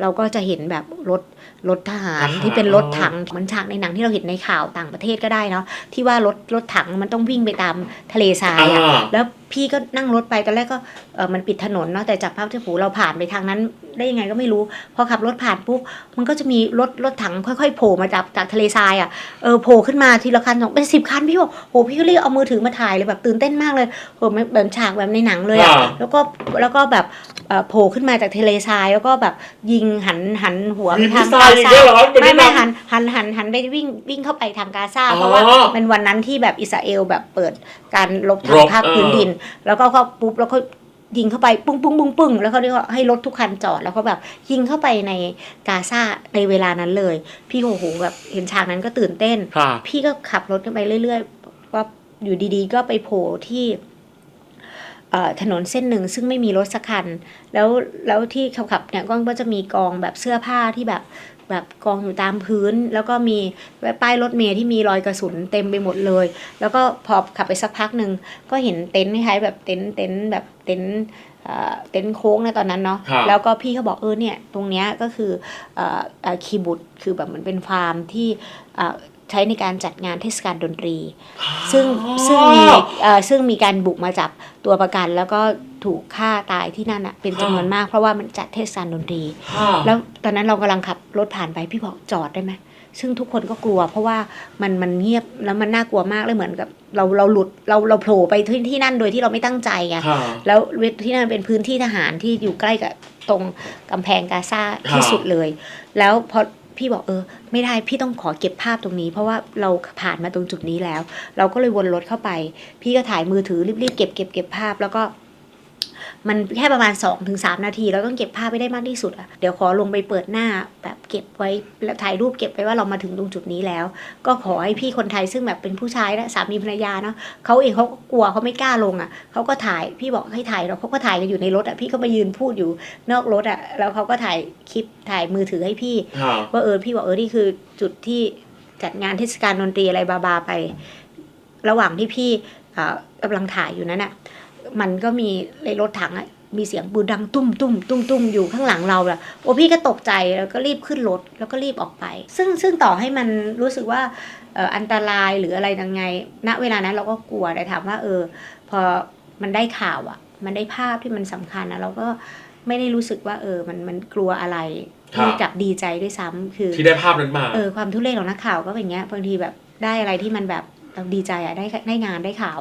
เราก็จะเห็นแบบรถรถทหารทหารที่เป็นรถถังเหมือนฉากในหนังที่เราเห็นในข่าวต่างประเทศก็ได้เนาะที่ว่ารถรถถังมันต้องวิ่งไปตามทะเลทรายอะอ่าแล้ว พี่ก็นั่งรถไปตอนแรกก็เออมันปิดถนนเนาะแต่จากภาพที่ผูเราผ่านไปทางนั้น ได้ยังไงก็ไม่รู้ พอขับรถผ่านปุ๊บมันก็จะมีรถรถถังค่อยๆโผล่มาจากจากทะเลทรายอะเออโผล่ขึ้นมาทีละคันสองเป็นสิบคันพี่บอกโหพี่ก็รีบเอามือถือมาถ่ายเลยแบบตื่นเต้นมากเลยโหแบบแบบฉากแบบในหนังเลยอะอ่าแล้วก็แล้วก็แบบเอ่อโผล่ขึ้นมาจากทะเลทรายแล้วก็แบบยิงหันหันหัวไปมีทางมิสไซล์อีกด้วยเหรอเป็นไม่ไม่แนะนำหันหันหันหันไปวิ่งวิ่งเข้าไปทางกาซาอ๋อเพราะว่าเป็นวันนั้นที่แบบอิสราเอลแบบเปิดการรบทางรบภาคเออพื้นดินแล้วก็เขาปุ๊บแล้วก็ยิงเข้าไปปุ้งปุ้งปุ้งปุ้งแล้วเขาเรียกว่าให้รถทุกคันจอดแล้วก็แบบยิงเข้าไปในกาซาในเวลานั้นเลย พี่โอ้โหแบบเห็นฉากนั้นก็ตื่นเต้นค่ะพี่ก็ขับรถกันไปเรื่อย ๆ ว่าอยู่ดีๆ ก็ไปโผล่ที่เอ่อ ถนนเส้นหนึ่งซึ่งไม่มีรถสักคัน แล้วแล้วที่ขับขับๆเนี่ยก็จะมีกองแบบเสื้อผ้าที่แบบแบบกองอยู่ตามพื้น แล้วก็มีป้ายรถเมล์ที่มีรอยกระสุนเต็มไปหมดเลย แล้วก็พอขับไปสักพักหนึ่งก็เห็นเต็นท์คล้ายๆแบบเต็นท์เต็นท์แบบเต็นท์เอ่อเต็นท์โค้งในตอนนั้นเนาะครับแล้วก็พี่เขาบอกเออเนี่ยตรงเนี้ยก็คือเอ่อเอ่อคีบุตคือแบบเหมือนเป็นฟาร์มที่เอ่อ ใช้ในการจัดงานเทศกาลดนตรี ซึ่งซึ่งมีเอ่อซึ่งมีการบุกมาจับตัวประกัน แล้วก็ถูกฆ่าตายที่นั่นอะเป็นจำนวนมากเพราะว่ามันจัดเทศกาลดนตรีค่ะแล้วตอนนั้นเรากำลังขับรถผ่านไปพี่บอกจอดได้ไหมซึ่งทุกคนก็กลัว เพราะว่ามันมันเงียบแล้วมันน่ากลัวมากเลยเหมือนกับ เราเราหลุดเราเราโผล่ไปที่ที่นั่นโดยที่เราไม่ตั้งใจไง ค่ะ แล้วที่นั่นเป็นพื้นที่ทหารที่อยู่ใกล้กับตรงกำแพงกาซาที่สุดเลย แล้วพอ พี่บอกเออ ไม่ได้พี่ต้องขอเก็บภาพตรงนี้ เพราะว่าเราผ่านมาตรงจุดนี้แล้ว เราก็เลยวนรถเข้าไป พี่ก็ถ่ายมือถือรีบๆเก็บเก็บเก็บภาพแล้วก็ มันแค่ประมาณ2อถึงสนาที เราต้องเก็บภาพไปได้มากที่สุดอะเดี๋ยวขอลงไปเปิดหน้าแบบ เก็บไว้แล้วถ่ายรูปเก็บไว้ว่าเรามาถึงตรงจุดนี้แล้ว ก็ขอให้พี่คนไทยซึ่งแบบเป็นผู้ชายและสามีภรรยาเนาะเขาเองเขาก็กลัวเขาไม่กล้าลงอะเขาก็ถ่ายพี่บอกให้ถ่ายเราเขาก็ถ่ายกันอยู่ในรถอะพี่ก็มายืนพูดอยู่นอกรถอะแล้วเขาก็ถ่ายคลิปถ่ายมือถือให้พี่ค่ะว่าเออพี่บอกเออนี่คือจุดที่จัดงานเทศกาลดนตรีอะไรบาบาไป ระหว่างที่พี่เอ่อกำลังถ่ายอยู่นั้นน่ะมันก็มีในรถถังอะ มีเสียงปืนดังตุ้มตุ้มตุ้มตุ้มอยู่ข้างหลังเราอะโอ้พี่ก็ตกใจแล้วก็รีบขึ้นรถแล้วก็รีบออกไป ซึ่งซึ่งต่อให้มันรู้สึกว่าเอ่ออันตรายหรืออะไรยังไง ณเวลานั้นเราก็กลัวแต่ถามว่า เออ พอมันได้ข่าวอะมันได้ภาพที่มันสำคัญนะเราก็ไม่ได้รู้สึกว่า เออ มันมันกลัวอะไรครับที่กลับดีใจด้วยซ้ำคือที่ได้ภาพนั้นมาเออความทุเรศของนักข่าวก็เป็นอย่างเงี้ยบางทีแบบได้อะไรที่มันแบบเราดีใจอะได้ได้งานได้ข่าวอะ